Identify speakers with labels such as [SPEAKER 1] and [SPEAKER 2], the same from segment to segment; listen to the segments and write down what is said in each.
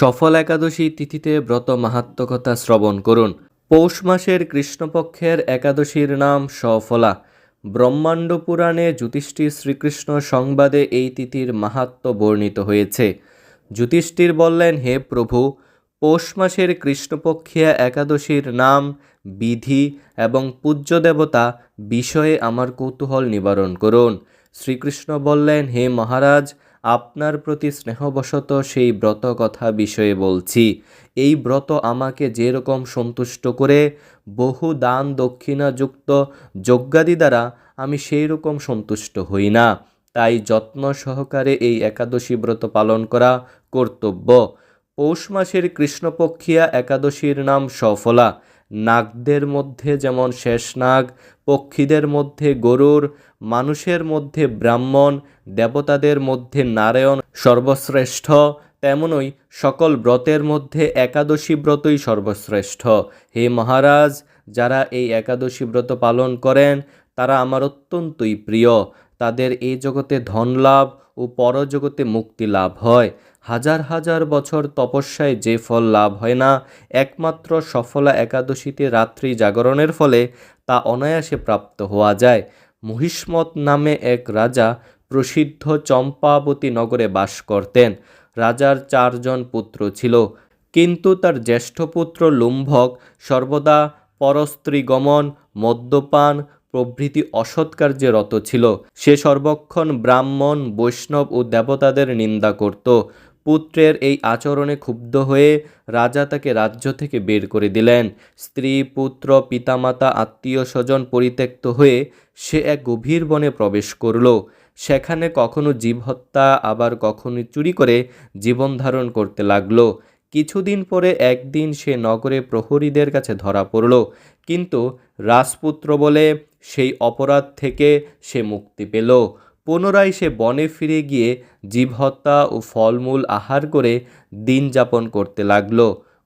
[SPEAKER 1] সফল একাদশী তিথিতে ব্রত মাহাত্মকতা শ্রবণ করুন। পৌষ মাসের কৃষ্ণপক্ষের একাদশীর নাম সফলা। ব্রহ্মাণ্ড পুরাণে যুধিষ্ঠির শ্রীকৃষ্ণ সংবাদে এই তিথির মাহাত্ম্য বর্ণিত হয়েছে। যুধিষ্ঠির বললেন, হে প্রভু, পৌষ মাসের কৃষ্ণপক্ষিয়া একাদশীর নাম, বিধি এবং পূজ্য দেবতা বিষয়ে আমার কৌতূহল নিবারণ করুন। শ্রীকৃষ্ণ বললেন, হে মহারাজ আপনার প্রতি স্নেহবশত সেই ব্রত কথা বিষয়ে বলছি। এই ব্রত আমাকে যেরকম সন্তুষ্ট করে, বহু দান দক্ষিণাযুক্ত যজ্ঞাদি দ্বারা আমি সেই রকম সন্তুষ্ট হই না। তাই যত্ন সহকারে এই একাদশী ব্রত পালন করা কর্তব্য। পৌষ মাসের কৃষ্ণপক্ষিয়া একাদশীর নাম সফলা। নাগদের মধ্যে যেমন শেষনাগ পক্ষীদের মধ্যে গরুর, মানুষের মধ্যে ব্রাহ্মণ, দেবতাদের মধ্যে নারায়ণ সর্বশ্রেষ্ঠ, তেমনই সকল ব্রতের মধ্যে একাদশী ব্রতই সর্বশ্রেষ্ঠ। হে মহারাজ, যারা এই একাদশী ব্রত পালন করেন, তারা আমার অত্যন্তই প্রিয়। তাদের এই জগতে ধন লাভ ও পরজগতে মুক্তি লাভ হয়। হাজার হাজার বছর তপস্যায় যে ফল লাভ হয় না, একমাত্র সফলা একাদশীতে রাত্রি জাগরণের ফলে তা অনায়াসে প্রাপ্ত হওয়া যায়। মহিষ্মত নামে এক রাজা প্রসিদ্ধ চম্পাবতী নগরে বাস করতেন। রাজার চারজন পুত্র ছিল। কিন্তু তার জ্যেষ্ঠ পুত্র লুম্ভক সর্বদা পরস্ত্রীগমন, মদ্যপান, প্রভৃতি অসৎ কার্যে রত ছিল। সে সর্বক্ষণ ব্রাহ্মণ, বৈষ্ণব ও দেবতাদের নিন্দা করত। পুত্রের এই আচরণে ক্ষুব্ধ হয়ে রাজা তাকে রাজ্য থেকে বের করে দিলেন। স্ত্রী, পুত্র, পিতামাতা, আত্মীয় স্বজন পরিত্যক্ত হয়ে সে এক গভীর বনে প্রবেশ করল। সেখানে কখনো জীব হত্যা, আবার কখনো চুরি করে জীবন ধারণ করতে লাগল। কিছুদিন পরে একদিন সে নগরে প্রহরীদের কাছে ধরা পড়ল। কিন্তু রাজপুত্র বলে সেই অপরাধ থেকে সে মুক্তি পেল। পুনরায় সে বনে ফিরে গিয়ে জীব হত্যা ও ফলমূল আহার করে দিন যাপন করতে লাগল।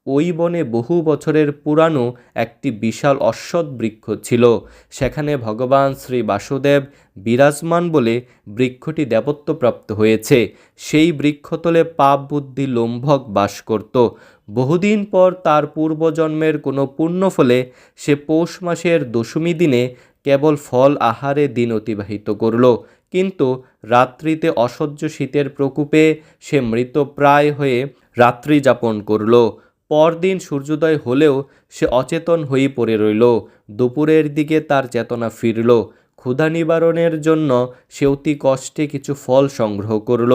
[SPEAKER 1] ওই বনে বহু বছরের পুরানো একটি বিশাল অশ্বৎ বৃক্ষ ছিল। সেখানে ভগবান শ্রী বাসুদেব বিরাজমান বলে বৃক্ষটি দেবত্বপ্রাপ্ত হয়েছে। সেই বৃক্ষতলে পাপ বুদ্ধি লম্ভক বাস করত। বহুদিন পর তার পূর্বজন্মের কোনো পুণ্য ফলে সে পৌষ মাসের দশমী দিনে কেবল ফল আহারে দিন অতিবাহিত করল। কিন্তু রাত্রিতে অসহ্য শীতের প্রকোপে সে মৃতপ্রায় হয়ে রাত্রি যাপন করল। পরদিন সূর্যোদয় হলেও সে অচেতন হয়ে পড়ে রইল। দুপুরের দিকে তার চেতনা ফিরল। ক্ষুধা নিবারণের জন্য সে অতি কষ্টে কিছু ফল সংগ্রহ করল।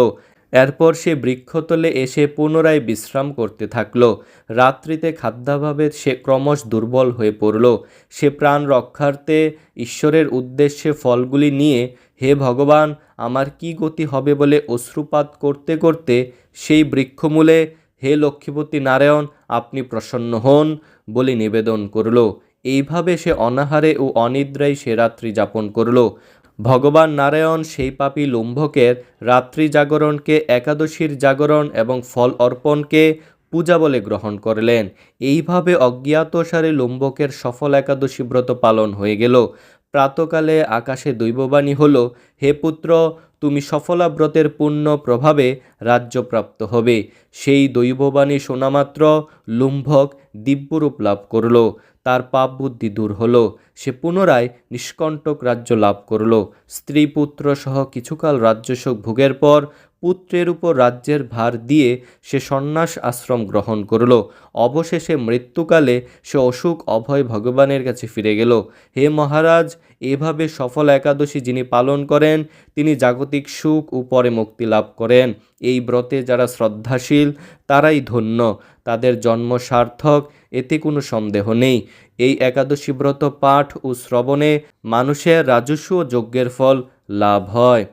[SPEAKER 1] এরপর সে বৃক্ষতলে এসে পুনরায় বিশ্রাম করতে থাকল। রাত্রিতে খাদ্যাভাবে সে ক্রমশ দুর্বল হয়ে পড়ল। সে প্রাণ রক্ষার্থে ঈশ্বরের উদ্দেশ্যে ফলগুলি নিয়ে, হে ভগবান, আমার কি গতি হবে বলে অশ্রুপাত করতে করতে সেই বৃক্ষমূলে, হে লক্ষ্মীপতি নারায়ণ, আপনি প্রসন্ন হন বলে নিবেদন করল। এইভাবে সে অনাহারে ও অনিদ্রায় সে রাত্রি যাপন করল। ভগবান নারায়ণ সেই পাপী লুম্ভকের রাত্রি জাগরণকে, একাদশীর জাগরণ এবং ফল অর্পণকে পূজা বলে গ্রহণ করলেন। এইভাবে অজ্ঞাতসারে লুম্বকের সফল একাদশী ব্রত পালন হয়ে গেল। প্রাতকালে আকাশে দৈববাণী হল, হে পুত্র, তুমি সফলা ব্রতের পূর্ণ প্রভাবে রাজ্যপ্রাপ্ত হবে। সেই দৈববাণী শোনামাত্র লুম্ভক দিব্যরূপ লাভ করল। তার পাপ বুদ্ধি দূর হল। সে পুনরায় নিষ্কণ্টক রাজ্য লাভ করল। স্ত্রী পুত্র সহ কিছুকাল রাজ্যসুখ ভোগের পর পুত্রের উপর রাজ্যের ভার দিয়ে সে সন্ন্যাস আশ্রম গ্রহণ করল। অবশেষে মৃত্যুকালে সে অসুখ অভয় ভগবানের কাছে ফিরে গেল। হে মহারাজ, এভাবে সফল একাদশী যিনি পালন করেন, তিনি জাগতিক সুখ ও পরে মুক্তি লাভ করেন। এই ব্রতে যারা শ্রদ্ধাশীল, তারাই ধন্য। তাদের জন্ম সার্থক, এতে কোনো সন্দেহ নেই। এই একাদশী ব্রত পাঠ ও শ্রবণে মানুষের রাজস্ব যজ্ঞের ফল লাভ হয়।